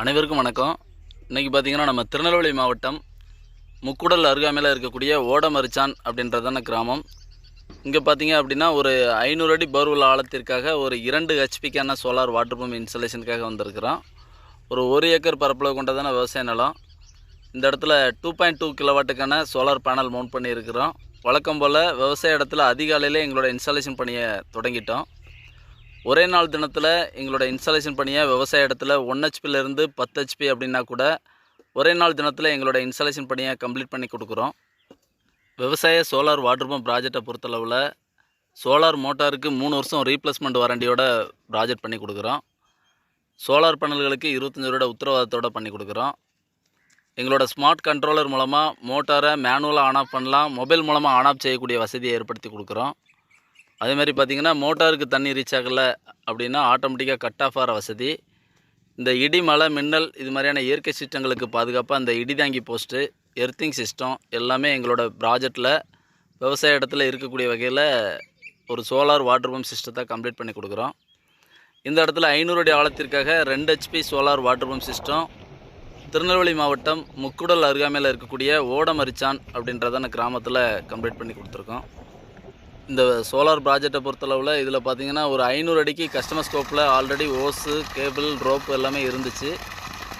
அனைவருக்கும் வணக்கம். இன்றைக்கி பார்த்தீங்கன்னா நம்ம திருநெல்வேலி மாவட்டம் முக்குடல் அருகாமையில் இருக்கக்கூடிய ஓடமரிச்சான் அப்படின்றதான கிராமம். இங்கே பார்த்தீங்க அப்படின்னா ஒரு ஐநூறு அடி பர்வல் ஆழத்திற்காக ஒரு இரண்டு ஹெச்பிக்கான சோலார் வாட்டர் பம்ப் இன்ஸ்டலேஷனுக்காக வந்திருக்கிறோம். ஒரு ஒரு ஏக்கர் பரப்பளவு கொண்டதான விவசாய நிலம். இந்த இடத்துல டூ பாயிண்ட் டூ கிலோவாட்டுக்கான சோலார் பேனல் மவுண்ட் பண்ணியிருக்கிறோம். வழக்கம் போல் விவசாய இடத்துல அதிகாலையில் எங்களோட இன்ஸ்டாலேஷன் பணியை தொடங்கிட்டோம். ஒரே நாள் தினத்தில் எங்களோட இன்ஸ்டாலேஷன் பணியை விவசாய இடத்துல ஒன் ஹெச்பிலேருந்து பத்து ஹெச்பி அப்படின்னா கூட ஒரே நாள் தினத்தில் எங்களோட இன்ஸ்டாலேஷன் பணியை கம்ப்ளீட் பண்ணி கொடுக்குறோம். விவசாய சோலார் வாட்டர் பம்ப் ப்ராஜெக்டை பொறுத்தளவில் சோலார் மோட்டாருக்கு மூணு வருஷம் ரீப்ளேஸ்மெண்ட் வாரண்டியோட ப்ராஜெக்ட் பண்ணி கொடுக்குறோம். சோலார் பேனல்களுக்கு இருபத்தஞ்சி ரூபா உத்தரவாதத்தோட பண்ணி கொடுக்குறோம். எங்களோட ஸ்மார்ட் கண்ட்ரோலர் மூலமாக மோட்டாரை மேனுவலாக ஆன் ஆஃப் பண்ணலாம் மொபைல் மூலமாக ஆன் ஆஃப் செய்யக்கூடிய வசதியை ஏற்படுத்தி கொடுக்குறோம். அதே மாதிரி பார்த்திங்கன்னா மோட்டாருக்கு தண்ணி ரீச் ஆகலை அப்படின்னா ஆட்டோமேட்டிக்காக கட் ஆஃப் ஆகிற வசதி. இந்த இடி மழை மின்னல் இது மாதிரியான இயற்கை சிஸ்டங்களுக்கு பாதுகாப்பாக அந்த இடி தாங்கி போஸ்ட்டு எர்த்திங் சிஸ்டம் எல்லாமே எங்களோட ப்ராஜெக்டில் விவசாய இடத்துல இருக்கக்கூடிய வகையில் ஒரு சோலார் வாட்டர் பம்ப் சிஸ்டத்தை கம்ப்ளீட் பண்ணி கொடுக்குறோம். இந்த இடத்துல ஐநூறு அடி ஆழத்திற்காக ரெண்டு HP solar water pump system Tirunelveli மாவட்டம் முக்குடல் அருகாமையில் இருக்கக்கூடிய ஓடமரிச்சான் அப்படின்றதான கிராமத்தில் கம்ப்ளீட் பண்ணி கொடுத்துருக்கோம். இந்த சோலார் ப்ராஜெக்டை பொறுத்தளவில் இதில் பார்த்தீங்கன்னா ஒரு ஐநூறு அடிக்கு கஸ்டமர் ஸ்கோப்பில் ஆல்ரெடி ஓஸு கேபிள் ரோப் எல்லாமே இருந்துச்சு.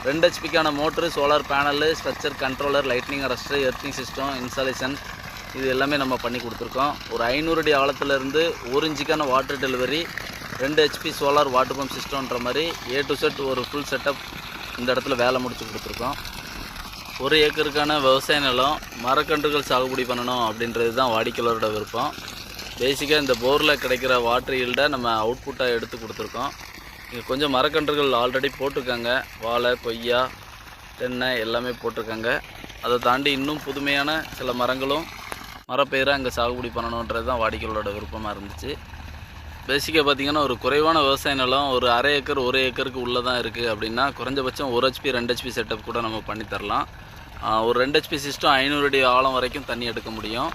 ரெண்டு ஹெச்பிக்கான motor solar panel structure controller lightning arrester earthing system installation இது எல்லாமே நம்ம பண்ணி கொடுத்துருக்கோம். ஒரு ஐநூறு அடி ஆழத்துலேருந்து ஒரு இன்ச்சுக்கான வாட்டர் டெலிவரி ரெண்டு ஹெச்பி சோலார் வாட்டர் பம்ப் சிஸ்டம்ன்ற மாதிரி ஏ டு செட் ஒரு ஃபுல் செட்டப் இந்த இடத்துல வேலை முடித்து கொடுத்துருக்கோம். ஒரு ஏக்கருக்கான விவசாய நிலம் மரக்கன்றுகள் சாகுபடி பண்ணணும் அப்படின்றது தான் வாடிக்கையாளரோட விருப்பம். பேசிக்காக இந்த போரில் கிடைக்கிற வாட்டர் ஈல்டை நம்ம அவுட்புட்டாக எடுத்து கொடுத்துருக்கோம். இங்கே கொஞ்சம் மரக்கன்றுகள் ஆல்ரெடி போட்டிருக்காங்க. வாழை கொய்யா தென்னை எல்லாமே போட்டிருக்காங்க. அதை தாண்டி இன்னும் புதுமையான சில மரங்களும் மரப்பயிரை அங்கே சாகுபடி பண்ணணுன்றது தான் வாடிக்கையாளரோட விருப்பமாக இருந்துச்சு. பேசிக்காக பார்த்தீங்கன்னா ஒரு குறைவான விவசாய நிலம் ஒரு அரை ஏக்கர் ஒரு ஏக்கருக்கு உள்ளே தான் இருக்குது அப்படின்னா குறைஞ்சபட்சம் ஒரு ஹெச்பி ரெண்டு ஹெச்பி செட்டப் கூட நம்ம பண்ணித்தரலாம் ஒரு ரெண்டு ஹெச்பி சிஸ்டம் ஐநூறு அடி ஆழம் வரைக்கும் தண்ணி எடுக்க முடியும்.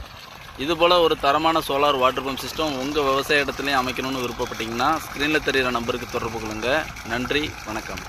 இதுபோல் ஒரு தரமான சோலார் வாட்டர் பம்ப் சிஸ்டம் உங்கள் விவசாய இடத்துலையும் அமைக்கணும்னு விருப்பப்பட்டீங்கன்னா ஸ்க்ரீனில் தெரிகிற நம்பருக்கு தொடர்பு கொள்ளுங்கள் நன்றி வணக்கம்.